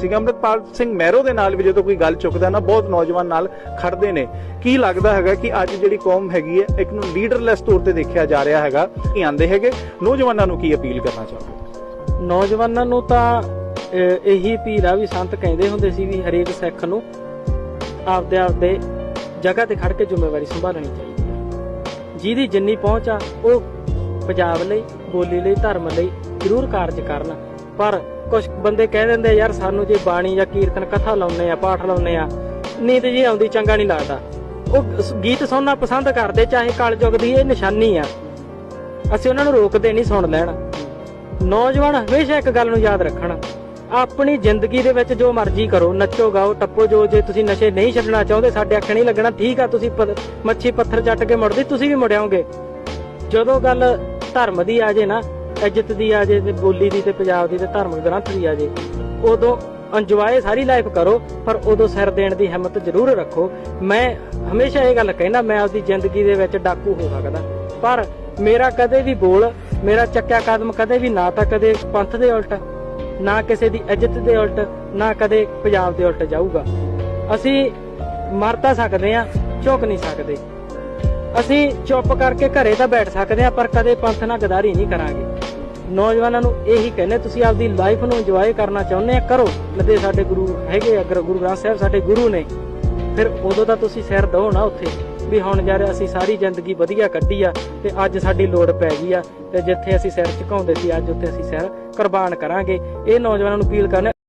ਸੀਗੇ। ਅੰਮ੍ਰਿਤਪਾਲ ਸਿੰਘ ਮਹਿਰੋ ਦੇ ਨਾਲ ਵੀ ਜਦੋਂ ਕੋਈ ਗੱਲ ਚੁੱਕਦਾ ਨਾ, ਬਹੁਤ ਨੌਜਵਾਨ ਨਾਲ ਖੜਦੇ ਨੇ। ਕੀ ਲੱਗਦਾ ਹੈਗਾ ਕਿ ਅੱਜ ਜਿਹੜੀ ਕੌਮ ਹੈਗੀ ਹੈ, ਇੱਕ ਨੂੰ ਲੀਡਰਲੈਸ ਤੌਰ ਤੇ ਦੇਖਿਆ ਜਾ ਰਿਹਾ ਹੈਗਾ। ਕੀ ਆਂਦੇ ਹੈਗੇ? ਨੌਜਵਾਨਾਂ ਨੂੰ ਕੀ ਅਪੀਲ ਕਰਨਾ ਚਾਹੋਗੇ? ਨੌਜਵਾਨਾਂ ਨੂੰ ਤਾਂ ਇਹੀ ਅਪੀਲ ਆ ਵੀ ਸੰਤ ਕਹਿੰਦੇ ਹੁੰਦੇ ਸੀ ਵੀ ਹਰੇਕ ਸਿੱਖ ਨੂੰ ਆਪਦੇ ਆਪਦੇ ਜਗ੍ਹਾ ਤੇ ਖੜ ਕੇ ਜ਼ਿੰਮੇਵਾਰੀ ਸੰਭਾਲਣੀ ਚਾਹੀਦੀ ਹੈ। ਜਿਹਦੀ ਜਿੰਨੀ ਪਹੁੰਚ ਆ, ਉਹ ਪੰਜਾਬ ਲਈ, ਬੋਲੀ ਲਈ, ਧਰਮ ਲਈ ਜ਼ਰੂਰ ਕਾਰਜ ਕਰਨ। ਪਰ ਕੁਝ ਬੰਦੇ ਕਹਿ ਦਿੰਦੇ, ਯਾਰ ਸਾਨੂੰ ਜੇ ਬਾਣੀ ਜਾਂ ਕੀਰਤਨ, ਕਥਾ ਲਾਉਨੇ ਆ, ਪਾਠ ਲਾਉਨੇ ਆ ਨੀਂਦ ਜੀ ਆਉਂਦੀ ਚੰਗਾ ਨਹੀਂ ਲੱਗਦਾ। ਉਹ ਗੀਤ ਸੁਣਨਾ ਪਸੰਦ ਕਰਦੇ, ਚਾਹੇ ਕਲਯੁਗ ਦੀ ਇਹ ਨਿਸ਼ਾਨੀ ਆ। ਅਸੀਂ ਉਹਨਾਂ ਨੂੰ ਰੋਕਦੇ ਨਹੀਂ ਸੁਣ ਲੈਣ। ਨੌਜਵਾਨ ਹਮੇਸ਼ਾ ਇੱਕ ਗੱਲ ਨੂੰ ਯਾਦ ਰੱਖਣ। ਆਪਣੀ ਜ਼ਿੰਦਗੀ ਦੇ ਵਿੱਚ ਜੋ ਮਰਜ਼ੀ ਕਰੋ, ਨੱਚੋ, ਗਾਓ, ਟੱਪੋ, ਜੋ ਜੇ ਤੁਸੀਂ ਨਸ਼ੇ ਨਹੀਂ ਛੱਡਣਾ ਚਾਹੁੰਦੇ, ਸਾਡੇ ਅੱਖ ਨਹੀਂ ਲੱਗਣਾ, ਠੀਕ ਆ, ਤੁਸੀਂ ਮੱਛੀ ਪੱਥਰ ਚੱਟ ਕੇ ਮੁੜਦੀ, ਤੁਸੀਂ ਵੀ ਮੁੜਿਆਓਗੇ ਜਦੋਂ ਗੱਲ ਧਰਮ ਦੀ ਆ ਜੇ ਨਾ ਇੱਜ਼ਤ ਦੀ ਆ ਜੇ ਤੇ ਬੋਲੀ ਦੀ ਤੇ ਪੰਜਾਬ ਦੀ ਤੇ ਧਾਰਮਿਕ ਗ੍ਰੰਥ ਦੀ ਆ ਜੇ, ਉਦੋਂ ਇੰਜੋਏ ਸਾਰੀ ਲਾਈਫ ਕਰੋ, ਪਰ ਉਦੋਂ ਸਿਰ ਦੇਣ ਦੀ ਹਿੰਮਤ ਜ਼ਰੂਰ ਰੱਖੋ। ਮੈਂ ਹਮੇਸ਼ਾ ਇਹ ਗੱਲ ਕਹਿੰਦਾ, ਮੈਂ ਆਪਦੀ ਜ਼ਿੰਦਗੀ ਦੇ ਵਿੱਚ ਡਾਕੂ ਹੋ ਸਕਦਾ। ਪਰ ਮੇਰਾ ਕਦੇ ਵੀ ਬੋਲ, ਮੇਰਾ ਚੱਕਿਆ ਕਦਮ ਕਦੇ ਵੀ ਨਾ ਤਾਂ ਕਦੇ ਪੰਥ ਦੇ ਉਲਟ, ਨਾ ਕਿਸੇ ਦੀ ਇੱਜ਼ਤ ਦੇ ਉਲਟ, ਨਾ ਕਦੇ ਪੰਜਾਬ ਦੇ ਉਲਟ ਜਾਊਗਾ। ਅਸੀਂ ਮਰ ਤਾਂ ਸਕਦੇ ਆ ਝੁਕ ਨਹੀਂ ਸਕਦੇ। ਅਸੀਂ ਚੁੱਪ ਕਰਕੇ ਘਰੇ ਤਾਂ ਬੈਠ ਸਕਦੇ ਆ ਪਰ ਕਦੇ ਪੰਥ ਨਾਲ ਗਦਾਰੀ ਨਹੀਂ ਕਰਾਂਗੇ। ਨੌਜਵਾਨਾਂ ਨੂੰ ਇਹੀ ਕਹਿੰਦੇ, ਤੁਸੀਂ ਆਪਦੀ ਲਾਈਫ ਨੂੰ ਇੰਜੋਏ ਕਰਨਾ ਚਾਹੁੰਦੇ ਆ, ਕਰੋ। ਲੱਦੇ ਸਾਡੇ ਗੁਰੂ ਹੈਗੇ ਅਗਰ ਗੁਰੂ ਗ੍ਰੰਥ ਸਾਹਿਬ ਸਾਡੇ ਗੁਰੂ ਨੇ। ਫਿਰ ਉਦੋਂ ਤਾਂ ਤੁਸੀਂ ਸਿਰ ਦੋ ਨਾ ਉੱਥੇ, ਵੀ ਹੁਣ ਯਾਰ ਅਸੀਂ ਸਾਰੀ ਜ਼ਿੰਦਗੀ ਵਧੀਆ ਕੱਢੀ ਆ, ਤੇ ਅੱਜ ਸਾਡੀ ਲੋੜ ਪੈ ਗਈ ਆ, ਤੇ ਜਿੱਥੇ ਅਸੀਂ ਸਿਰ ਝੁਕਾਉਂਦੇ ਸੀ, ਅੱਜ ਉੱਥੇ ਅਸੀਂ ਸਿਰ ਕੁਰਬਾਨ ਕਰਾਂਗੇ। ਇਹ ਨੌਜਵਾਨਾਂ ਨੂੰ ਅਪੀਲ ਕਰਨੇ